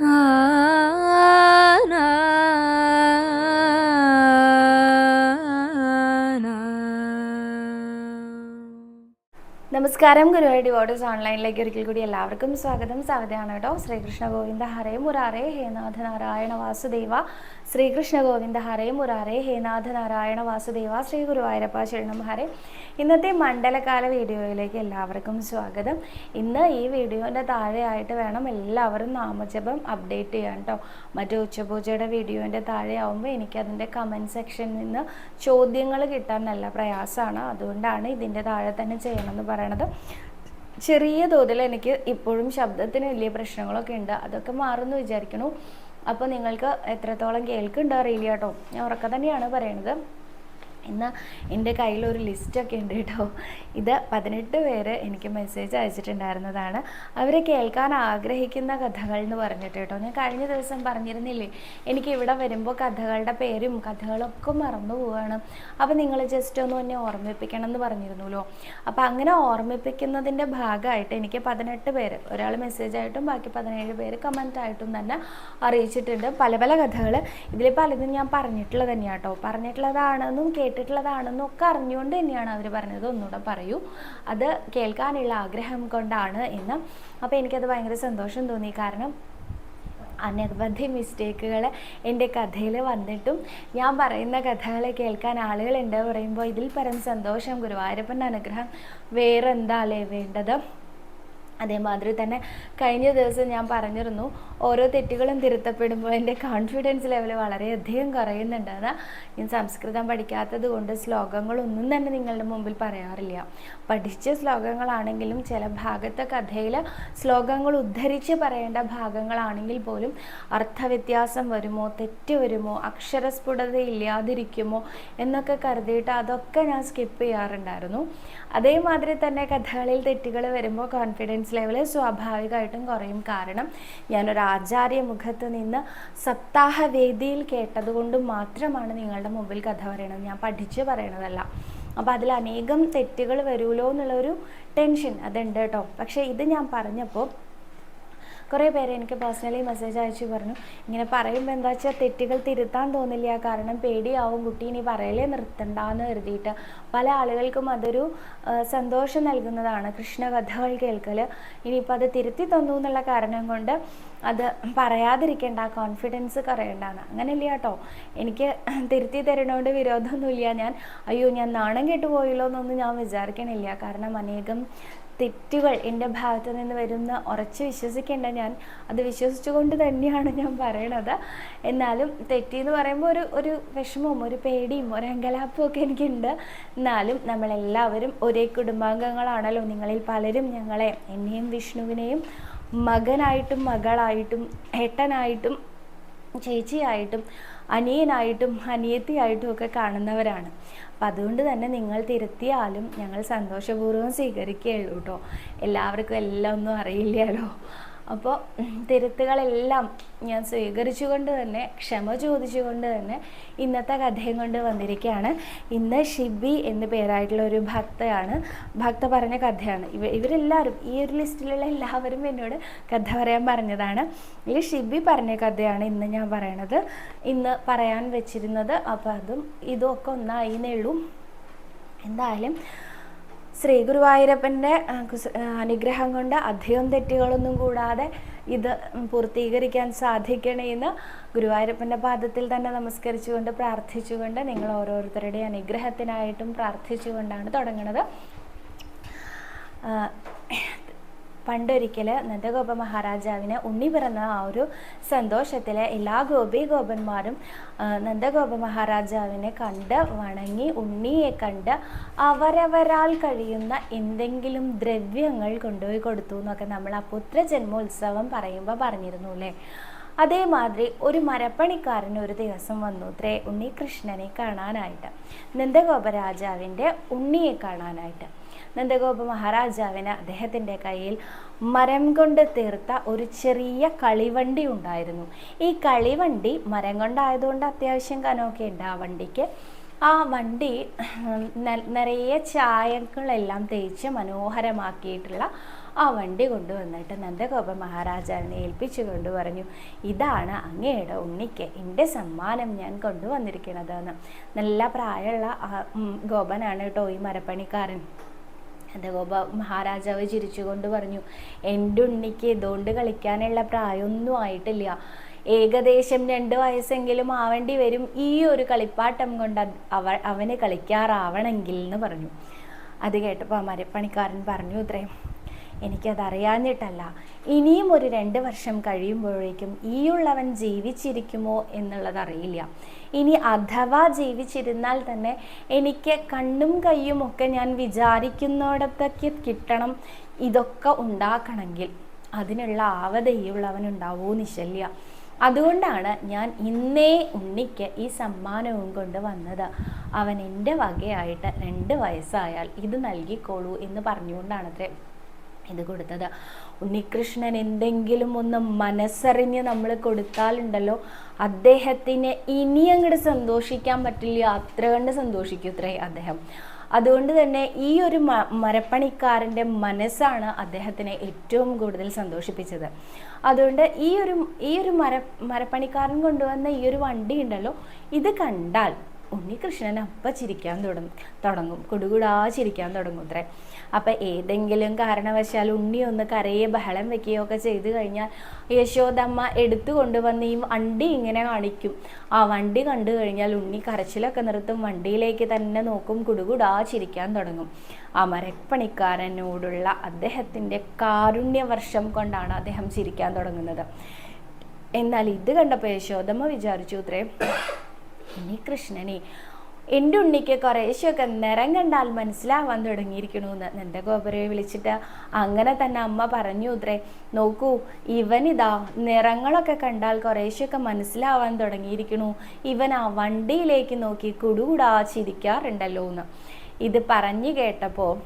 啊。നമസ്കാരം ഗുരുവായൂർ ഡിവോട്ടേഴ്സ് ഓൺലൈനിലേക്ക് ഒരിക്കൽ കൂടി എല്ലാവർക്കും സ്വാഗതം. സ്വാഗതമാണ് കേട്ടോ. ശ്രീകൃഷ്ണ ഗോവിന്ദ ഹരേ മുരാരേ ഹേനാഥ നാരായണ വാസുദേവ. ശ്രീകൃഷ്ണ ഗോവിന്ദ ഹരേ മുരാരേ ഹേനാഥ നാരായണ വാസുദേവ. ശ്രീ ഗുരുവായൂരപ്പ ശരണം ഹരേ. ഇന്നത്തെ മണ്ഡലകാല വീഡിയോയിലേക്ക് എല്ലാവർക്കും സ്വാഗതം. ഇന്ന് ഈ വീഡിയോന്റെ താഴെയായിട്ട് വേണം എല്ലാവരും നാമജപം അപ്ഡേറ്റ് ചെയ്യാൻ കേട്ടോ. മറ്റു ഉച്ചപൂജയുടെ വീഡിയോന്റെ താഴെ ആവുമ്പോൾ എനിക്കതിന്റെ കമന്റ് സെക്ഷനിൽ നിന്ന് ചോദ്യങ്ങൾ കിട്ടാൻ നല്ല പ്രയാസമാണ്. അതുകൊണ്ടാണ് ഇതിന്റെ താഴെ തന്നെ ചെയ്യണമെന്ന് പറയണത്. ചെറിയ തോതിൽ എനിക്ക് ഇപ്പോഴും ശബ്ദത്തിന് വലിയ പ്രശ്നങ്ങളൊക്കെ ഉണ്ട്. അതൊക്കെ മാറുമെന്ന് വിചാരിക്കണു അപ്പോൾ നിങ്ങൾക്ക് എത്രത്തോളം കേൾക്കുന്നുണ്ടോ അറിയില്ല കേട്ടോ. ഞാൻ ഉറക്കം തന്നെയാണ് പറയണത് ഇന്ന് എന്റെ കയ്യിലൊരു ലിസ്റ്റൊക്കെ ഉണ്ട് കേട്ടോ. ഇത് പതിനെട്ട് പേര് എനിക്ക് മെസ്സേജ് അയച്ചിട്ടുണ്ടായിരുന്നതാണ്. അവർ കേൾക്കാൻ ആഗ്രഹിക്കുന്ന കഥകൾ എന്ന് പറഞ്ഞിട്ട് കേട്ടോ. ഞാൻ കഴിഞ്ഞ ദിവസം പറഞ്ഞിരുന്നില്ലേ എനിക്ക് ഇവിടെ വരുമ്പോൾ കഥകളുടെ പേരും കഥകളൊക്കെ മറന്നു പോവുകയാണ് അപ്പോൾ നിങ്ങൾ ജസ്റ്റ് ഒന്ന് എന്നെ ഓർമ്മിപ്പിക്കണം എന്ന് പറഞ്ഞിരുന്നല്ലോ. അപ്പോൾ അങ്ങനെ ഓർമ്മിപ്പിക്കുന്നതിന്റെ ഭാഗമായിട്ട് എനിക്ക് പതിനെട്ട് പേര് ഒരാൾ മെസ്സേജ് മെസ്സേജായിട്ടും ബാക്കി പതിനേഴ് പേര് കമന്റായിട്ടും തന്നെ അറിയിച്ചിട്ടുണ്ട്. പല പല കഥകൾ ഇതിൽ പലതും ഞാൻ പറഞ്ഞിട്ടുള്ളത് തന്നെയാട്ടോ പറഞ്ഞിട്ടുള്ളതാണെന്നും പറഞ്ഞിട്ടുള്ളതാണെന്നും കേട്ടിട്ടുള്ളതാണെന്നും ഒക്കെ അറിഞ്ഞുകൊണ്ട് തന്നെയാണ് അവർ പറഞ്ഞത്. ഒന്നുകൂടെ പറയൂ. അത് കേൾക്കാനുള്ള ആഗ്രഹം കൊണ്ടാണ് എന്ന്. അപ്പോൾ എനിക്കത് ഭയങ്കര സന്തോഷം തോന്നി. കാരണം അനവധി മിസ്റ്റേക്കുകൾ എന്റെ കഥയിൽ വന്നിട്ടും ഞാൻ പറയുന്ന കഥകളെ കേൾക്കാൻ ആളുകളുണ്ട് പറയുമ്പോൾ ഇതിൽ പരം സന്തോഷം ഗുരുവായൂരപ്പന്റെ അനുഗ്രഹം വേറെ എന്താ അല്ലേ വേണ്ടത്? അതേമാതിരി തന്നെ കഴിഞ്ഞ ദിവസം ഞാൻ പറഞ്ഞിരുന്നു ഓരോ തെറ്റുകളും തിരുത്തപ്പെടുമ്പോൾ എന്റെ കോൺഫിഡൻസ് ലെവൽ വളരെയധികം കുറയുന്നുണ്ടെന്ന്. ഞാൻ സംസ്കൃതം പഠിക്കാത്തത് കൊണ്ട് ശ്ലോകങ്ങളൊന്നും തന്നെ നിങ്ങളുടെ മുമ്പിൽ പറയാറില്ല. പഠിച്ച ശ്ലോകങ്ങളാണെങ്കിലും ചില ഭാഗത്തെ കഥയിൽ ശ്ലോകങ്ങൾ ഉദ്ധരിച്ച് പറയേണ്ട ഭാഗങ്ങളാണെങ്കിൽ പോലും അർത്ഥവ്യത്യാസം വരുമോ തെറ്റ് വരുമോ അക്ഷരസ്ഫുടത ഇല്ലാതിരിക്കുമോ എന്നൊക്കെ കരുതിയിട്ട് അതൊക്കെ ഞാൻ സ്കിപ്പ് ചെയ്യാറുണ്ടായിരുന്നു. അതേമാതിരി തന്നെ കഥകളിൽ തെറ്റുകൾ വരുമ്പോൾ കോൺഫിഡൻസ് ലെവൽ സ്വാഭാവികമായിട്ടും കുറയും. കാരണം ഞാനൊരു ആചാര്യ മുഖത്ത് നിന്ന് സപ്താഹ വേദിയിൽ കേട്ടതുകൊണ്ട് മാത്രമാണ് നിങ്ങളുടെ മുമ്പിൽ കഥ പറയണത്. ഞാൻ പഠിച്ച് പറയണതല്ല. അപ്പോൾ അതിൽ അനേകം തെറ്റുകൾ വരുമല്ലോ എന്നുള്ളൊരു ടെൻഷൻ അതുണ്ട് കേട്ടോ. പക്ഷേ ഇത് ഞാൻ പറഞ്ഞപ്പോൾ കുറേ പേര് എനിക്ക് പേഴ്സണലി മെസ്സേജ് അയച്ചു പറഞ്ഞു. ഇങ്ങനെ പറയുമ്പോൾ എന്താ വെച്ചാൽ തെറ്റുകൾ തിരുത്താൻ തോന്നില്ല. കാരണം പേടിയാവും കുട്ടി ഇനി പറയലേ നിർത്തണ്ടെന്ന് കരുതിയിട്ട്. പല ആളുകൾക്കും അതൊരു സന്തോഷം നൽകുന്നതാണ്. കൃഷ്ണ കഥകൾ കേൾക്കൽ ഇനിയിപ്പോൾ അത് തിരുത്തി തന്നു എന്നുള്ള കാരണം കൊണ്ട് അത് പറയാതിരിക്കേണ്ട. കോൺഫിഡൻസ് കുറയേണ്ടാണ് അങ്ങനെയില്ല കേട്ടോ. എനിക്ക് തിരുത്തി തരണോണ്ട് വിരോധമൊന്നുമില്ല ഞാൻ. അയ്യോ ഞാൻ നാണം കേട്ടു പോയല്ലോ എന്നൊന്നും ഞാൻ വിചാരിക്കണില്ല. കാരണം അനേകം തെറ്റുകൾ എന്റെ ഭാഗത്ത് നിന്ന് വരുന്ന ഉറച്ച് വിശ്വസിക്കേണ്ട ഞാൻ അത് വിശ്വസിച്ചുകൊണ്ട് തന്നെയാണ് ഞാൻ പറയണത്. എന്നാലും തെറ്റി എന്ന് പറയുമ്പോൾ ഒരു ഒരു വിഷമവും ഒരു പേടിയും ഒരു അങ്കലാപ്പും ഒക്കെ എനിക്കുണ്ട്. എന്നാലും നമ്മളെല്ലാവരും ഒരേ കുടുംബാംഗങ്ങളാണല്ലോ. നിങ്ങളിൽ പലരും ഞങ്ങളെ എന്നെയും വിഷ്ണുവിനെയും മകനായിട്ടും മകളായിട്ടും ഏട്ടനായിട്ടും ചേച്ചിയായിട്ടും അനിയനായിട്ടും അനിയത്തിയായിട്ടും ഒക്കെ കാണുന്നവരാണ്. അപ്പം അതുകൊണ്ട് തന്നെ നിങ്ങൾ തിരുത്തിയാലും ഞങ്ങൾ സന്തോഷപൂർവം സ്വീകരിക്കുകയുള്ളൂ കേട്ടോ എല്ലാവർക്കും എല്ലാം ഒന്നും അറിയില്ലല്ലോ. അപ്പോൾ തിരുത്തുകളെല്ലാം ഞാൻ സ്വീകരിച്ചുകൊണ്ട് തന്നെ ക്ഷമ ചോദിച്ചുകൊണ്ട് തന്നെ ഇന്നത്തെ കഥയും കൊണ്ട് വന്നിരിക്കുകയാണ്. ഇന്ന് ഷിബി എന്ന് പേരായിട്ടുള്ള ഒരു ഭക്തയാണ്. ഭക്ത പറഞ്ഞ കഥയാണ്. ഇവ ഇവരെല്ലാവരും ഈ ഒരു ലിസ്റ്റിലുള്ള എല്ലാവരും എന്നോട് കഥ പറയാൻ പറഞ്ഞതാണ്. ഈ ഷിബി പറഞ്ഞ കഥയാണ് ഇന്ന് ഞാൻ പറയണത്. ഇന്ന് പറയാൻ വെച്ചിരുന്നത് അപ്പോൾ അതും ഇതും ഒക്കെ ഒന്നായി ഉള്ളൂ. എന്തായാലും ശ്രീ ഗുരുവായൂരപ്പന്റെ അനുഗ്രഹം കൊണ്ട് അധികം തെറ്റുകളൊന്നും കൂടാതെ ഇത് പൂർത്തീകരിക്കാൻ സാധിക്കണമെന്ന് ഗുരുവായൂരപ്പന്റെ പാദത്തിൽ തന്നെ നമസ്കരിച്ചുകൊണ്ട് പ്രാർത്ഥിച്ചുകൊണ്ട് നിങ്ങൾ ഓരോരുത്തരുടെ അനുഗ്രഹത്തിനായിട്ടും പ്രാർത്ഥിച്ചുകൊണ്ടാണ് തുടങ്ങുന്നത് പണ്ടൊരിക്കൽ നന്ദഗോപ മഹാരാജാവിന് ഉണ്ണി പിറന്ന ആ ഒരു സന്തോഷത്തിൽ എല്ലാ ഗോപി ഗോപന്മാരും നന്ദഗോപ മഹാരാജാവിനെ കണ്ട് വണങ്ങി ഉണ്ണിയെ കണ്ട് അവരവരാൽ കഴിയുന്ന എന്തെങ്കിലും ദ്രവ്യങ്ങൾ കൊണ്ടുപോയി കൊടുത്തു എന്നൊക്കെ നമ്മൾ ആ പുത്രജന്മോത്സവം പറയുമ്പോൾ പറഞ്ഞിരുന്നു അല്ലേ? അതേമാതിരി ഒരു മരപ്പണിക്കാരൻ ഒരു ദിവസം വന്നു ത്രേ ഉണ്ണികൃഷ്ണനെ കാണാനായിട്ട് നന്ദഗോപരാജാവിന്റെ ഉണ്ണിയെ കാണാനായിട്ട്. നന്ദഗോപ മഹാരാജാവിന് അദ്ദേഹത്തിന്റെ കയ്യിൽ മരം കൊണ്ട് തീർത്ത ഒരു ചെറിയ കളിവണ്ടി ഉണ്ടായിരുന്നു. ഈ കളിവണ്ടി മരം കൊണ്ടായതുകൊണ്ട് അത്യാവശ്യം കനമൊക്കെ ഉണ്ട്. ആ വണ്ടിക്ക് ആ വണ്ടി നിറയെ ചായങ്ങളെല്ലാം തേച്ച് മനോഹരമാക്കിയിട്ടുള്ള ആ വണ്ടി കൊണ്ടുവന്നിട്ട് നന്ദഗോപ മഹാരാജാവിനെ ഏൽപ്പിച്ചു കൊണ്ട് പറഞ്ഞു ഇതാണ് അങ്ങയുടെ ഉണ്ണിക്ക്. എന്റെ സമ്മാനം ഞാൻ കൊണ്ടുവന്നിരിക്കണതെന്ന് നല്ല പ്രായമുള്ള ഗോപനാണ് കേട്ടോ ഈ മരപ്പണിക്കാരൻ. നന്ദഗോപ മഹാരാജാവ് ചിരിച്ചുകൊണ്ട് പറഞ്ഞു എന്റെ ഉണ്ണിക്ക് ഇതുകൊണ്ട് കളിക്കാനുള്ള പ്രായമൊന്നും ആയിട്ടില്ല. ഏകദേശം രണ്ട് വയസ്സെങ്കിലും ആവേണ്ടി വരും ഈ ഒരു കളിപ്പാട്ടം കൊണ്ട് അവ അവന് കളിക്കാറാവണമെങ്കിൽ എന്ന് പറഞ്ഞു. അത് കേട്ടപ്പോൾ മരപ്പണിക്കാരൻ പറഞ്ഞു ഇത്രയും എനിക്കതറിയാഞ്ഞിട്ടല്ല. ഇനിയും ഒരു രണ്ട് വർഷം കഴിയുമ്പോഴേക്കും ഈയുള്ളവൻ ജീവിച്ചിരിക്കുമോ എന്നുള്ളതറിയില്ല. ഇനി അഥവാ ജീവിച്ചിരുന്നാൽ തന്നെ എനിക്ക് കണ്ണും കയ്യും ഒക്കെ ഞാൻ വിചാരിക്കുന്നിടത്തൊക്കെ കിട്ടണം. ഇതൊക്കെ ഉണ്ടാക്കണമെങ്കിൽ അതിനുള്ള ആവത ഈയുള്ളവൻ ഉണ്ടാവോ നിശല്യ. അതുകൊണ്ടാണ് ഞാൻ ഇന്നേ ഉണ്ണിക്ക് ഈ സമ്മാനവും കൊണ്ട് വന്നത്. അവൻ എന്റെ വകയായിട്ട് രണ്ട് വയസ്സായാൽ ഇത് നൽകിക്കോളൂ എന്ന് പറഞ്ഞുകൊണ്ടാണത്രേ. ഇത് കൊടുത്തത്. ഉണ്ണികൃഷ്ണൻ എന്തെങ്കിലും ഒന്ന് മനസ്സറിഞ്ഞ് നമ്മൾ കൊടുത്താലുണ്ടല്ലോ. അദ്ദേഹത്തിന് ഇനി അങ്ങോട്ട് സന്തോഷിക്കാൻ പറ്റില്ല. അത്ര കണ്ട് സന്തോഷിക്കൂത്രേ അദ്ദേഹം. അതുകൊണ്ട് തന്നെ ഈ ഒരു മരപ്പണിക്കാരന്റെ മനസ്സാണ് അദ്ദേഹത്തിനെ ഏറ്റവും കൂടുതൽ സന്തോഷിപ്പിച്ചത്. അതുകൊണ്ട് ഈ ഒരു ഈ ഒരു മര മരപ്പണിക്കാരൻ കൊണ്ടുവന്ന ഈ ഒരു വണ്ടി ഉണ്ടല്ലോ ഇത് കണ്ടാൽ ഉണ്ണികൃഷ്ണൻ അപ്പം ചിരിക്കാൻ തുടങ്ങും തുടങ്ങും. കുടുകുടാ ചിരിക്കാൻ തുടങ്ങും അത്രേ അപ്പം ഏതെങ്കിലും കാരണവശാൽ ഉണ്ണി ഒന്ന് കരയെ ബഹളം വെക്കുകയോ ഒക്കെ ചെയ്തു കഴിഞ്ഞാൽ യശോദമ്മ എടുത്തു കൊണ്ടുവന്ന് ഈ വണ്ടി ഇങ്ങനെ കാണിക്കും ആ വണ്ടി കണ്ടു കഴിഞ്ഞാൽ ഉണ്ണി കരച്ചിലൊക്കെ നിർത്തും വണ്ടിയിലേക്ക് തന്നെ നോക്കും കുടുകുടാ ചിരിക്കാൻ തുടങ്ങും ആ മരപ്പണിക്കാരനോടുള്ള അദ്ദേഹത്തിന്റെ കാരുണ്യവർഷം കൊണ്ടാണ് അദ്ദേഹം ചിരിക്കാൻ തുടങ്ങുന്നത് എന്നാൽ ഇത് കണ്ടപ്പോൾ യശോദമ്മ വിചാരിച്ചു ഇത്രേ ഇനി കൃഷ്ണനെ എന്റെ ഉണ്ണിക്ക് കുറേശ്ശൊക്കെ നിറം കണ്ടാൽ മനസ്സിലാവാൻ തുടങ്ങിയിരിക്കണമെന്ന് നന്ദഗോപുരയെ വിളിച്ചിട്ട് അങ്ങനെ തന്നെ അമ്മ പറഞ്ഞു ഉത്രേ. നോക്കൂ ഇവനിതാ നിറങ്ങളൊക്കെ കണ്ടാൽ കുറേശ്ശൊക്കെ മനസ്സിലാവാൻ തുടങ്ങിയിരിക്കണു. ഇവൻ ആ വണ്ടിയിലേക്ക് നോക്കി കുടുകൂടാ ചിരിക്കാറുണ്ടല്ലോ എന്ന്. ഇത് പറഞ്ഞു കേട്ടപ്പോൾ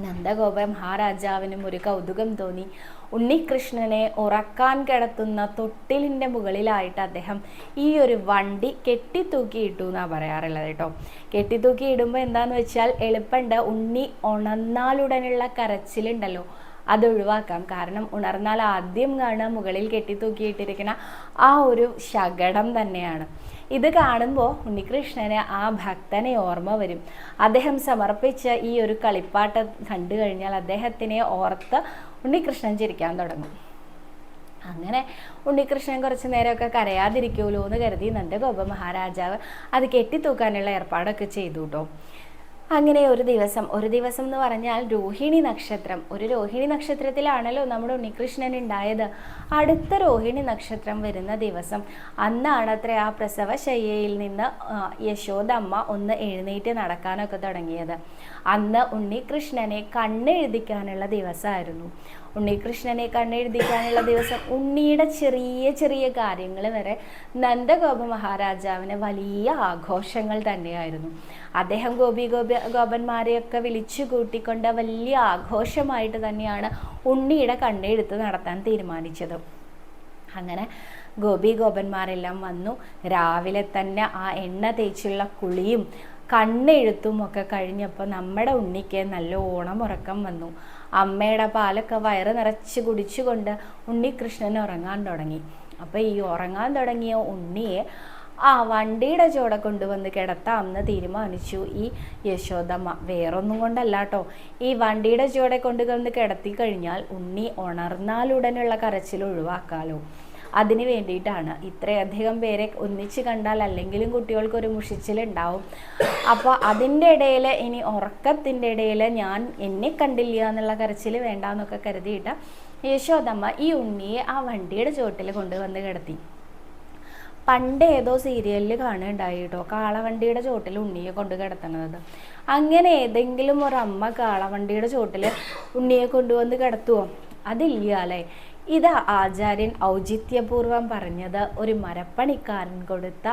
നന്ദഗോപ മഹാരാജാവിനും ഒരു കൗതുകം തോന്നി. ഉണ്ണികൃഷ്ണനെ ഉറക്കാൻ കിടത്തുന്ന തൊട്ടിലിന്റെ മുകളിലായിട്ട് അദ്ദേഹം ഈ ഒരു വണ്ടി കെട്ടിത്തൂക്കിയിട്ടു എന്നാണ് പറയാറുള്ളത് കേട്ടോ. കെട്ടിത്തൂക്കി ഇടുമ്പോൾ എന്താന്ന് വെച്ചാൽ എളുപ്പമുണ്ട്. ഉണ്ണി ഉണർന്നാലുടനുള്ള കരച്ചിലുണ്ടല്ലോ അത് ഒഴിവാക്കാം. കാരണം ഉണർന്നാൽ ആദ്യം കാണുക മുകളിൽ കെട്ടിത്തൂക്കിയിട്ടിരിക്കുന്ന ആ ഒരു ശകടം തന്നെയാണ്. ഇത് കാണുമ്പോൾ ഉണ്ണികൃഷ്ണന് ആ ഭക്തനെ ഓർമ്മ വരും. അദ്ദേഹം സമർപ്പിച്ച ഈ ഒരു കളിപ്പാട്ടം കണ്ടു കഴിഞ്ഞാൽ അദ്ദേഹത്തിനെ ഓർത്ത് ഉണ്ണികൃഷ്ണൻ ചിരിക്കാൻ തുടങ്ങും. അങ്ങനെ ഉണ്ണികൃഷ്ണൻ കുറച്ച് നേരമൊക്കെ കരയാതിരിക്കുമല്ലോ എന്ന് കരുതി നന്ദഗോപ മഹാരാജാവ് അത് കെട്ടിത്തൂക്കാനുള്ള ഏർപ്പാടൊക്കെ ചെയ്തു കേട്ടോ അങ്ങനെ ഒരു ദിവസം ഒരു ദിവസം എന്ന് പറഞ്ഞാൽ രോഹിണി നക്ഷത്രം. ഒരു രോഹിണി നക്ഷത്രത്തിലാണല്ലോ നമ്മുടെ ഉണ്ണികൃഷ്ണൻ ഉണ്ടായത്. അടുത്ത രോഹിണി നക്ഷത്രം വരുന്ന ദിവസം അന്നാണ് അത്ര ആ പ്രസവശയ്യയിൽ നിന്ന് യശോദമ്മ ഒന്ന് എഴുന്നേറ്റ് നടക്കാനൊക്കെ തുടങ്ങിയത്. അന്ന് ഉണ്ണികൃഷ്ണനെ കണ്ണെഴുതിക്കാനുള്ള ദിവസമായിരുന്നു. ഉണ്ണികൃഷ്ണനെ കണ്ണെഴുതിക്കാനുള്ള ദിവസം ഉണ്ണിയുടെ ചെറിയ ചെറിയ കാര്യങ്ങൾ വരെ നന്ദഗോപ മഹാരാജാവിന് വലിയ ആഘോഷങ്ങൾ തന്നെയായിരുന്നു. അദ്ദേഹം ഗോപി ഗോപി ഗോപന്മാരെയൊക്കെ വിളിച്ചു കൂട്ടിക്കൊണ്ട് വലിയ ആഘോഷമായിട്ട് തന്നെയാണ് ഉണ്ണിയുടെ കണ്ണെഴുത്ത് നടത്താൻ തീരുമാനിച്ചത്. അങ്ങനെ ഗോപി ഗോപന്മാരെല്ലാം വന്നു. രാവിലെ തന്നെ ആ എണ്ണ തേച്ചുള്ള കുളിയും കണ്ണെഴുത്തും ഒക്കെ കഴിഞ്ഞപ്പോൾ നമ്മുടെ ഉണ്ണിക്ക് നല്ല ഓണം ഉറക്കം വന്നു. അമ്മയുടെ പാലൊക്കെ വയറ് നിറച്ച് കുടിച്ചുകൊണ്ട് ഉണ്ണികൃഷ്ണൻ ഉറങ്ങാൻ തുടങ്ങി. അപ്പോൾ ഈ ഉറങ്ങാൻ തുടങ്ങിയ ഉണ്ണിയെ ആ വണ്ടിയുടെ ചുവടെ കൊണ്ടുവന്ന് കിടത്താമെന്ന് തീരുമാനിച്ചു ഈ യശോദമ്മ. വേറൊന്നും കൊണ്ടല്ല കേട്ടോ ഈ വണ്ടിയുടെ ചുവടെ കൊണ്ടുവന്ന് കിടത്തി കഴിഞ്ഞാൽ ഉണ്ണി ഉണർന്നാലുടനുള്ള കരച്ചിൽ ഒഴിവാക്കാലോ. അതിന് വേണ്ടിയിട്ടാണ്. ഇത്രയധികം പേരെ ഒന്നിച്ച് കണ്ടാൽ അല്ലെങ്കിലും കുട്ടികൾക്ക് ഒരു മുഷിച്ചിലുണ്ടാവും. അപ്പോൾ അതിന്റെ ഇടയിൽ ഇനി ഉറക്കത്തിന്റെ ഇടയിൽ ഞാൻ എന്നെ കണ്ടില്ല എന്നുള്ള കരച്ചിൽ വേണ്ട എന്നൊക്കെ കരുതിയിട്ട് യശോദമ്മ ഈ ഉണ്ണിയെ ആ വണ്ടിയുടെ ചുവട്ടിൽ കൊണ്ടുവന്ന് കിടത്തി. പണ്ട് ഏതോ സീരിയലിൽ കാണുകയുണ്ടായി കേട്ടോ കാളവണ്ടിയുടെ ചോട്ടിൽ ഉണ്ണിയെ കൊണ്ട് കിടത്തണത്. അങ്ങനെ ഏതെങ്കിലും ഒരമ്മ കാളവണ്ടിയുടെ ചോട്ടിൽ ഉണ്ണിയെ കൊണ്ടുവന്ന് കിടത്തുവോ? അതില്ല അല്ലേ? ഇത് ആചാര്യൻ ഔചിത്യപൂർവം പറഞ്ഞത്. ഒരു മരപ്പണിക്കാരൻ കൊടുത്ത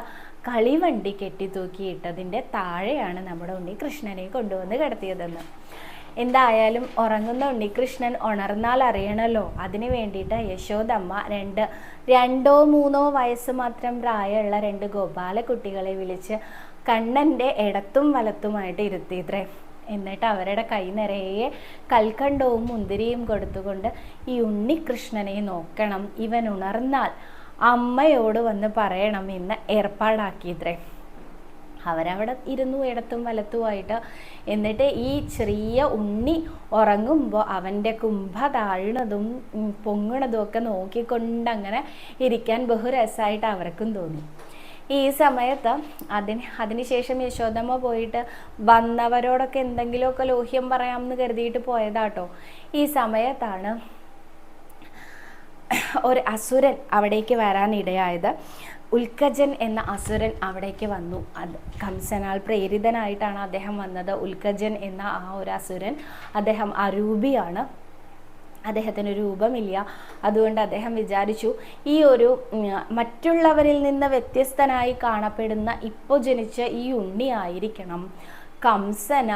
കളിവണ്ടി കെട്ടിത്തൂക്കിയിട്ടതിന്റെ താഴെയാണ് നമ്മുടെ ഉണ്ണികൃഷ്ണനെ കൊണ്ടുവന്ന് കിടത്തിയതെന്ന്. എന്തായാലും ഉറങ്ങുന്ന ഉണ്ണികൃഷ്ണൻ ഉണർന്നാൽ അറിയണല്ലോ. അതിനു വേണ്ടിയിട്ട് യശോദമ്മ രണ്ട് രണ്ടോ മൂന്നോ വയസ്സ് മാത്രം പ്രായമുള്ള രണ്ട് ഗോപാല കുട്ടികളെ വിളിച്ച് കണ്ണന്റെ ഇടത്തും വലത്തുമായിട്ട് ഇരുത്തിയിത്രേ. എന്നിട്ട് അവരുടെ കൈ നിറയെ കൽക്കണ്ടവും മുന്തിരിയും കൊടുത്തുകൊണ്ട് ഈ ഉണ്ണികൃഷ്ണനെ നോക്കണം. ഇവൻ ഉണർന്നാൽ അമ്മയോട് വന്ന് പറയണം എന്ന് ഏർപ്പാടാക്കിയത്രേ. അവരവിടെ ഇരുന്നു ഇടത്തും വലത്തുമായിട്ട് എന്നിട്ട് ഈ ചെറിയ ഉണ്ണി ഉറങ്ങുമ്പോൾ അവന്റെ കുംഭ താഴ്ന്നതും പൊങ്ങണതും ഒക്കെ നോക്കിക്കൊണ്ട് അങ്ങനെ ഇരിക്കാൻ ബഹുരസമായിട്ട് അവർക്കും തോന്നി. ഈ സമയത്ത് അതിന് അതിനുശേഷം യശോദമ്മ പോയിട്ട് വന്നവരോടൊക്കെ എന്തെങ്കിലുമൊക്കെ ലോഹ്യം പറയാമെന്ന് കരുതിയിട്ട് പോയതാട്ടോ. ഈ സമയത്താണ് ഒരു അസുരൻ അവിടേക്ക് വരാനിടയായത്. ഉൽക്കജൻ എന്ന അസുരൻ അവിടേക്ക് വന്നു. അത് കംസനാൽ പ്രേരിതനായിട്ടാണ് അദ്ദേഹം വന്നത്. ഉൽക്കജൻ എന്ന ആ ഒരു അസുരൻ അദ്ദേഹം അരൂപിയാണ്. അദ്ദേഹത്തിന് രൂപമില്ല. അതുകൊണ്ട് അദ്ദേഹം വിചാരിച്ചു ഈ ഒരു മറ്റുള്ളവരിൽ നിന്ന് വ്യത്യസ്തനായി കാണപ്പെടുന്ന ഇപ്പോൾ ജനിച്ച ഈ ഉണ്ണി ആയിരിക്കണം. കംസന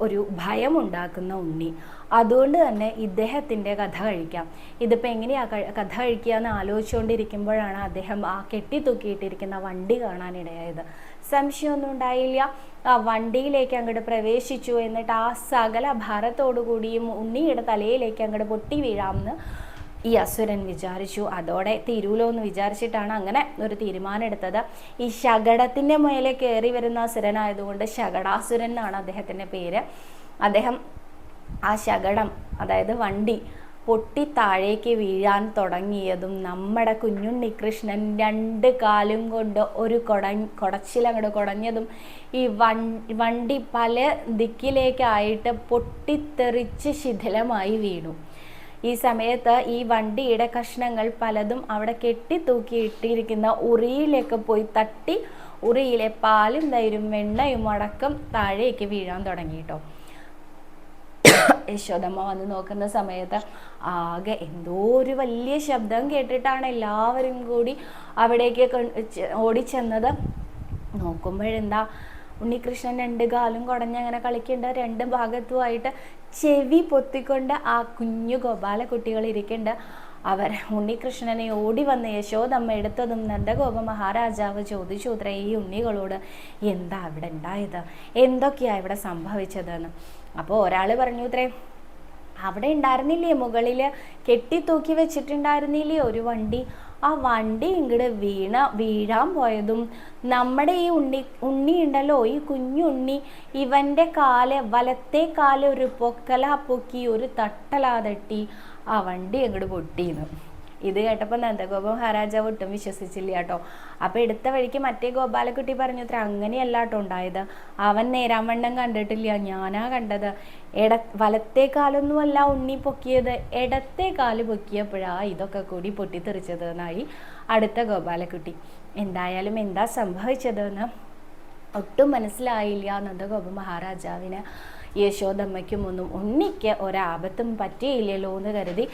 ഒരു ഭയമുണ്ടാക്കുന്ന ഉണ്ണി. അതുകൊണ്ട് തന്നെ ഇദ്ദേഹത്തിന്റെ കഥ കഴിക്കാം. ഇതിപ്പോൾ എങ്ങനെയാണ് കഥ കഴിക്കുക എന്ന് ആലോചിച്ചുകൊണ്ടിരിക്കുമ്പോഴാണ് അദ്ദേഹം ആ കെട്ടിത്തൂക്കിയിട്ടിരിക്കുന്ന വണ്ടി കാണാനിടയായത്. സംശയമൊന്നും ഉണ്ടായില്ല. ആ വണ്ടിയിലേക്ക് അങ്ങോട്ട് പ്രവേശിച്ചു. എന്നിട്ട് ആ സകല ഭാരത്തോടു കൂടിയും ഉണ്ണിയുടെ തലയിലേക്ക് അങ്ങോട്ട് പൊട്ടി വീഴാമെന്ന് ഈ അസുരൻ വിചാരിച്ചു. അതോടെ തീരൂലോ എന്ന് വിചാരിച്ചിട്ടാണ് അങ്ങനെ ഒരു തീരുമാനം എടുത്തത്. ഈ ശകടത്തിന്റെ മേലെ കയറി വരുന്ന അസുരനായതുകൊണ്ട് ശകടാസുരൻ എന്നാണ് അദ്ദേഹത്തിന്റെ പേര്. അദ്ദേഹം ആ ശകടം അതായത് വണ്ടി പൊട്ടി താഴേക്ക് വീഴാൻ തുടങ്ങിയതും നമ്മുടെ കുഞ്ഞുണ്ണി കൃഷ്ണൻ രണ്ട് കാലും കൊണ്ട് ഒരു കൊട കുടച്ചിലങ്ങോട്ട് കുടഞ്ഞതും ഈ വൺ വണ്ടി പല ദിക്കിലേക്കായിട്ട് പൊട്ടിത്തെറിച്ച് ശിഥിലമായി വീണു. ഈ സമയത്ത് ഈ വണ്ടിയുടെ കഷ്ണങ്ങൾ പലതും അവിടെ കെട്ടി തൂക്കി ഇട്ടിരിക്കുന്ന ഉറിയിലേക്ക് പോയി തട്ടി ഉറിയിലെ പാലും തൈരും വെണ്ണയും അടക്കം താഴേക്ക് വീഴാൻ തുടങ്ങി കേട്ടോ യശോദമ്മ വന്ന് നോക്കുന്ന സമയത്ത് ആകെ എന്തോ ഒരു വലിയ ശബ്ദം കേട്ടിട്ടാണ് എല്ലാവരും കൂടി അവിടേക്ക് ഓടിച്ചെന്നത്. നോക്കുമ്പോഴെന്താ ഉണ്ണികൃഷ്ണൻ രണ്ട് കാലും കുടഞ്ഞ് അങ്ങനെ കളിക്കേണ്ട രണ്ട് ഭാഗത്തുമായിട്ട് ചെവി പൊത്തിക്കൊണ്ട് ആ കുഞ്ഞു ഗോപാല കുട്ടികൾ ഇരിക്കുന്നുണ്ട്. അവർ ഉണ്ണികൃഷ്ണനെ ഓടി വന്ന് യശോദമ്മ എടുത്തതും നന്ദഗോപ മഹാരാജാവ് ചോദിച്ചു ഉത്ര ഈ ഉണ്ണികളോട് എന്താ ഇവിടെ ഉണ്ടായത്? എന്തൊക്കെയാ ഇവിടെ സംഭവിച്ചതെന്ന്? അപ്പോൾ ഒരാൾ പറഞ്ഞു ഇത്രേ അവിടെ ഉണ്ടായിരുന്നില്ലേ മുകളിൽ കെട്ടിത്തൂക്കി വെച്ചിട്ടുണ്ടായിരുന്നില്ലേ ഒരു വണ്ടി? ആ വണ്ടി ഇങ്ങോട്ട് വീണ വീഴാൻ പോയതും നമ്മുടെ ഈ ഉണ്ണി ഉണ്ണി ഉണ്ടല്ലോ ഈ കുഞ്ഞുണ്ണി ഇവന്റെ കാൽ വലത്തെ കാൽ ഒരു പൊക്കല പൊക്കി ഒരു തട്ടലാ തട്ടി ആ വണ്ടി അങ്ങോട്ട് പൊട്ടിയെന്ന് ഇത് കേട്ടപ്പോൾ നന്ദഗോപ മഹാരാജാവ് ഒട്ടും വിശ്വസിച്ചില്ല കേട്ടോ. അപ്പോൾ എടുത്ത വഴിക്ക് മറ്റേ ഗോപാലക്കുട്ടി പറഞ്ഞു അത്ര അങ്ങനെയല്ല കേട്ടോ ഉണ്ടായത്. അവൻ നേരാവണ്ണം കണ്ടിട്ടില്ല. ഞാനാ കണ്ടത്. എട വലത്തെ കാലൊന്നുമല്ല ഉണ്ണി പൊക്കിയത്. ഇടത്തെ കാൽ പൊക്കിയപ്പോഴാ ഇതൊക്കെ കൂടി പൊട്ടിത്തെറിച്ചത് എന്നായി അടുത്ത ഗോപാലക്കുട്ടി. എന്തായാലും എന്താ സംഭവിച്ചതെന്ന് ഒട്ടും മനസ്സിലായില്ല നന്ദഗോപ മഹാരാജാവിന്. യശോദമ്മയ്ക്കും ഒന്നും ഉണ്ണിക്ക് ഒരാപത്തും പറ്റിയില്ലല്ലോ എന്ന് കരുതി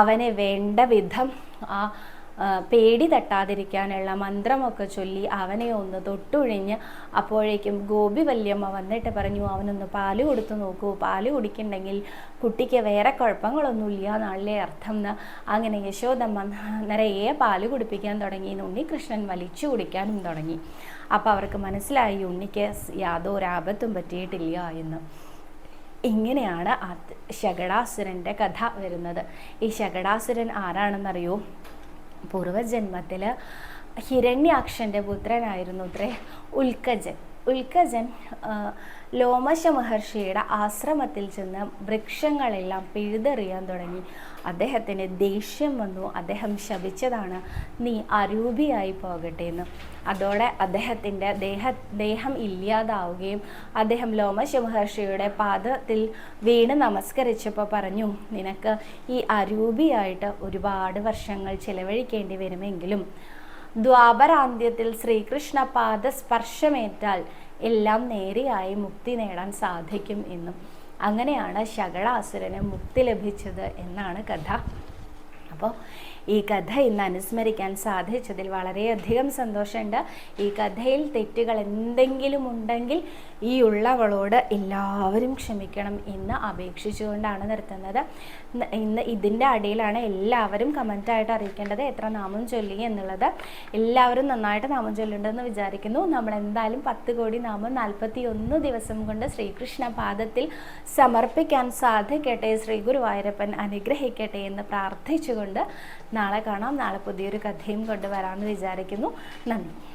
അവനെ വേണ്ട വിധം ആ പേടി തട്ടാതിരിക്കാനുള്ള മന്ത്രമൊക്കെ ചൊല്ലി അവനെ ഒന്ന് തൊട്ടൊഴിഞ്ഞ് അപ്പോഴേക്കും ഗോപി വല്യമ്മ വന്നിട്ട് പറഞ്ഞു അവനൊന്ന് പാൽ കൊടുത്തു നോക്കൂ പാൽ കുടിക്കണ്ടെങ്കിൽ കുട്ടിക്ക് വേറെ കുഴപ്പങ്ങളൊന്നുമില്ല എന്നാണല്ലേ അർത്ഥം എന്ന് അങ്ങനെ യശോദമ്മ നിറയെ പാൽ കുടിപ്പിക്കാൻ തുടങ്ങി ഉണ്ണികൃഷ്ണൻ വലിച്ചു കുടിക്കാനും തുടങ്ങി. അപ്പോൾ അവർക്ക് മനസ്സിലായി ഉണ്ണിക്ക് യാതൊരു ആപത്തും പറ്റിയിട്ടില്ല എന്ന്. ഇങ്ങനെയാണ് ശകടാസുരന്റെ കഥ വരുന്നത്. ഈ ശകടാസുരൻ ആരാണെന്നറിയോ? പൂർവജന്മത്തിൽ ഹിരണ്യാക്ഷന്റെ പുത്രനായിരുന്നു അത്രേ ഉൽക്കജൻ. ഉൽക്കജൻ ലോമശ മഹർഷിയുടെ ആശ്രമത്തിൽ ചെന്ന് വൃക്ഷങ്ങളെല്ലാം പിഴുതെറിയാൻ തുടങ്ങി. അദ്ദേഹത്തിന് ദേഷ്യം വന്നു. അദ്ദേഹം ശപിച്ചതാണ് നീ അരൂപിയായി പോകട്ടെ എന്ന് അതോടെ അദ്ദേഹത്തിന്റെ ദേഹ ദേഹം ഇല്ലാതാവുകയും അദ്ദേഹം ലോമശ മഹർഷിയുടെ പാദത്തിൽ വീണ് നമസ്കരിച്ചപ്പോൾ പറഞ്ഞു നിനക്ക് ഈ അരൂപിയായിട്ട് ഒരുപാട് വർഷങ്ങൾ ചിലവഴിക്കേണ്ടി വരുമെങ്കിലും ദ്വാപരാന്ത്യത്തിൽ ശ്രീകൃഷ്ണ പാദ സ്പർശമേറ്റാൽ എല്ലാം നേരെയായി മുക്തി നേടാൻ സാധിക്കും എന്നും. അങ്ങനെയാണ് ശകളാസുരന് മുക്തി ലഭിച്ചത് എന്നാണ് കഥ. അപ്പോൾ ഈ കഥ ഇന്ന് അനുസ്മരിക്കാൻ സാധിച്ചതിൽ വളരെയധികം സന്തോഷമുണ്ട്. ഈ കഥയിൽ തെറ്റുകൾ എന്തെങ്കിലും ഉണ്ടെങ്കിൽ ഈ ഉള്ളവളോട് എല്ലാവരും ക്ഷമിക്കണം എന്ന് അപേക്ഷിച്ചുകൊണ്ടാണ് നിർത്തുന്നത്. ഇന്ന് ഇതിന്റെ അടിയിലാണ് എല്ലാവരും കമന്റായിട്ട് അറിയിക്കേണ്ടത് എത്ര നാമം ചൊല്ലി എന്നുള്ളത്. എല്ലാവരും നന്നായിട്ട് നാമം ചൊല്ലുണ്ടെന്ന് വിചാരിക്കുന്നു. നമ്മൾ എന്തായാലും പത്ത് കോടി നാമം നാൽപ്പത്തി ഒന്ന് ദിവസം കൊണ്ട് ശ്രീകൃഷ്ണ പാദത്തിൽ സമർപ്പിക്കാൻ സാധിക്കട്ടെ. ശ്രീ ഗുരുവായൂരപ്പൻ അനുഗ്രഹിക്കട്ടെ എന്ന് പ്രാർത്ഥിച്ചുകൊണ്ട് നാളെ കാണാം. നാളെ പുതിയൊരു കഥയും കൊണ്ടുവരാമെന്ന് വിചാരിക്കുന്നു. നന്ദി.